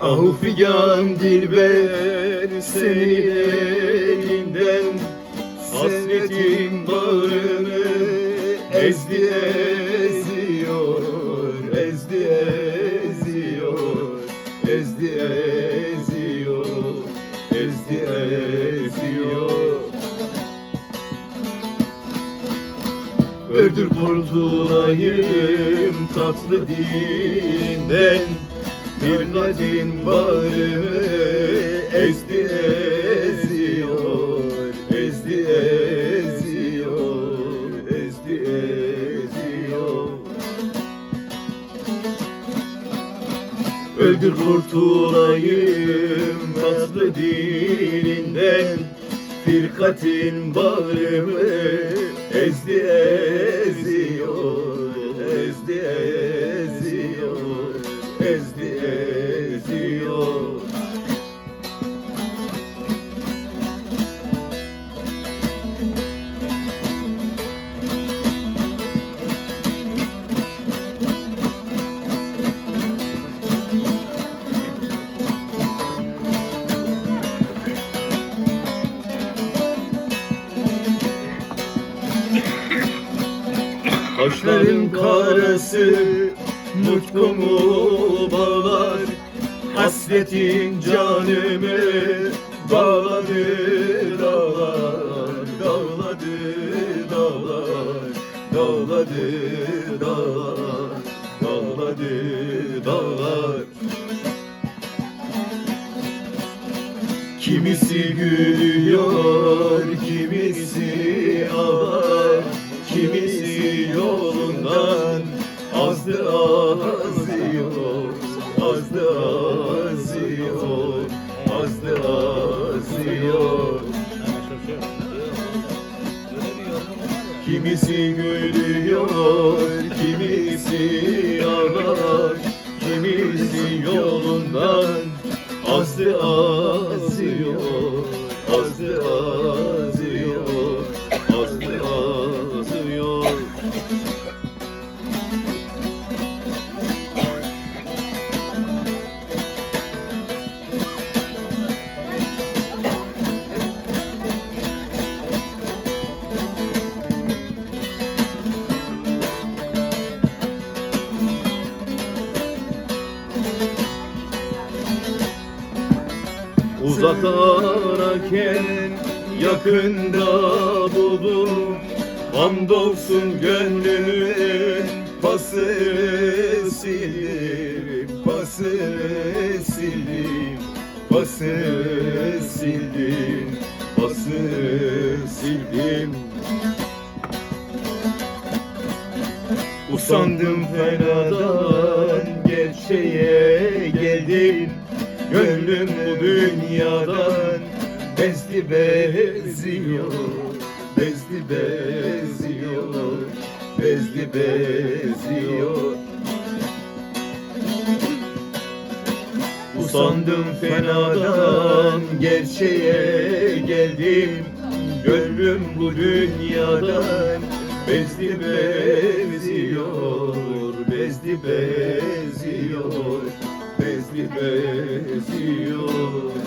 Ah figan dilber senin elinden Hasretin bağrını ezdi eziyor Ezdi eziyor Ezdi eziyor Ezdi eziyor. Öldür kurtulayım tatlı dilinden Bir kadın bağrımı ezdi eziyor Ezdi eziyor Ezdi eziyor. Öldür kurtulayım tatlı dilinden Firkatin bağrımı ezdi eziyor Kaşların karası nutkumu bağlar? Hasretin canımı bağladı dağlar Dağladı dağlar Dağladı dağlar Dağladı dağlar. Kimisi gülüyor, kimisi ağlar Kimisi Kimisi gülüyor, kimisi ağlar Kimisi yolundan azdı azıyor Uzak yakında buldum Hamdolsun gönlümün pası sildim Pası sildim Pası sildim Pası sildim. Usandım fenadan gerçeğe geldim Gönlüm bu dünyadan bezdi beziyor Bezdi beziyor Bezdi beziyor. Usandım fenadan gerçeğe geldim. Gönlüm bu dünyadan bezdi beziyor Bezdi beziyor Bezdi beziyor